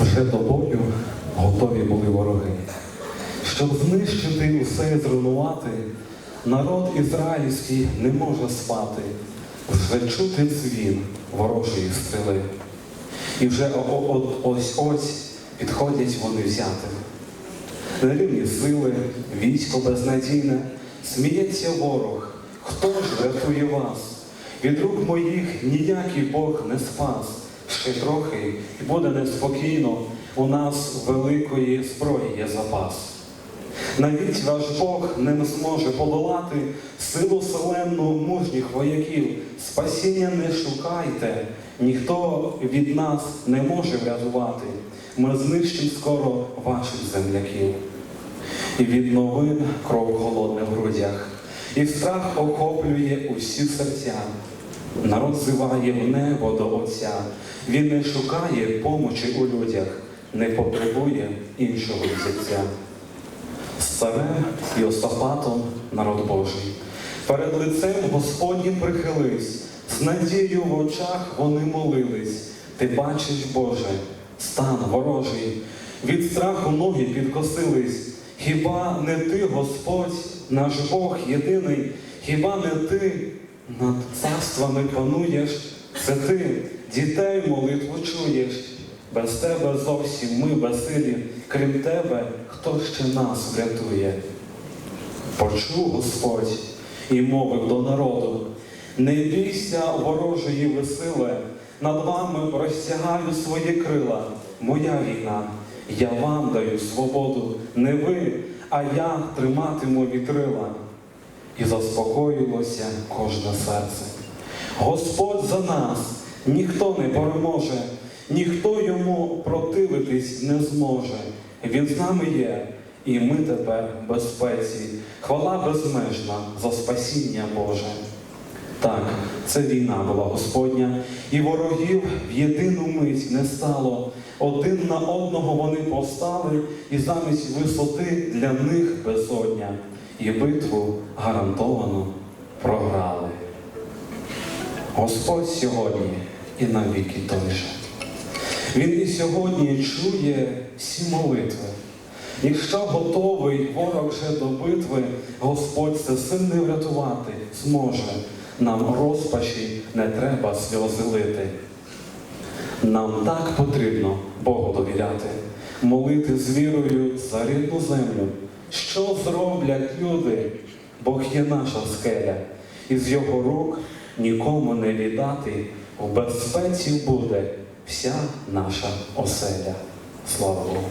Вже до бою готові були вороги. Щоб знищити усе і зруйнувати, народ ізраїльський не може спати, вже чути дзвін ворожої стріли. І вже о- о- ось ось підходять вони взяти. Нерівні сили, військо безнадійне, сміється ворог. Хто ж рятує вас? Від рук моїх ніякий Бог не спас. Ще трохи і буде неспокійно. У нас великої зброї є запас. Навіть ваш Бог не зможе подолати силу селенну мужніх вояків. Спасіння не шукайте, ніхто від нас не може врятувати. Ми знищимо скоро ваших земляків. І від новин кров холодне в грудях, і страх охоплює усі серця. Народ зиває в небо до Отця. Він не шукає помочі у людях, не потребує іншого взяття. З царем Йосафатом народ Божий. Перед лицем Господнім прихились, з надією в очах вони молились. Ти бачиш, Боже, стан ворожий, від страху ноги підкосились. Хіба не ти, Господь, наш Бог єдиний, хіба не ти над царствами пануєш? Це ти дітей молитву чуєш. Без тебе зовсім ми безсилі, крім тебе, хто ще нас врятує? Почув Господь і мовив до народу, не бійся ворожої весили, над вами розтягаю свої крила, моя війна, я вам даю свободу, не ви, а я триматиму вітрила. І заспокоїлося кожне серце. Господь за нас, ніхто не переможе, ніхто йому противитись не зможе. Він з нами є, і ми тепер безпеці. Хвала безмежна за спасіння Боже. Так, це війна була Господня, і ворогів в єдину мить не стало. Один на одного вони повстали, і замість висоти для них безодня, і битву гарантовано програли. Господь сьогодні і навіки той же. Він і сьогодні чує всі молитви. Якщо готовий ворог вже до битви, Господь це сильний врятувати зможе. Нам розпачі не треба сльози лити. Нам так потрібно Богу довіряти, молити з вірою за рідну землю. Що зроблять люди? Бог є наша скеля, і з його рук нікому не віддати, в безпеці буде вся наша оселя. Слава Богу!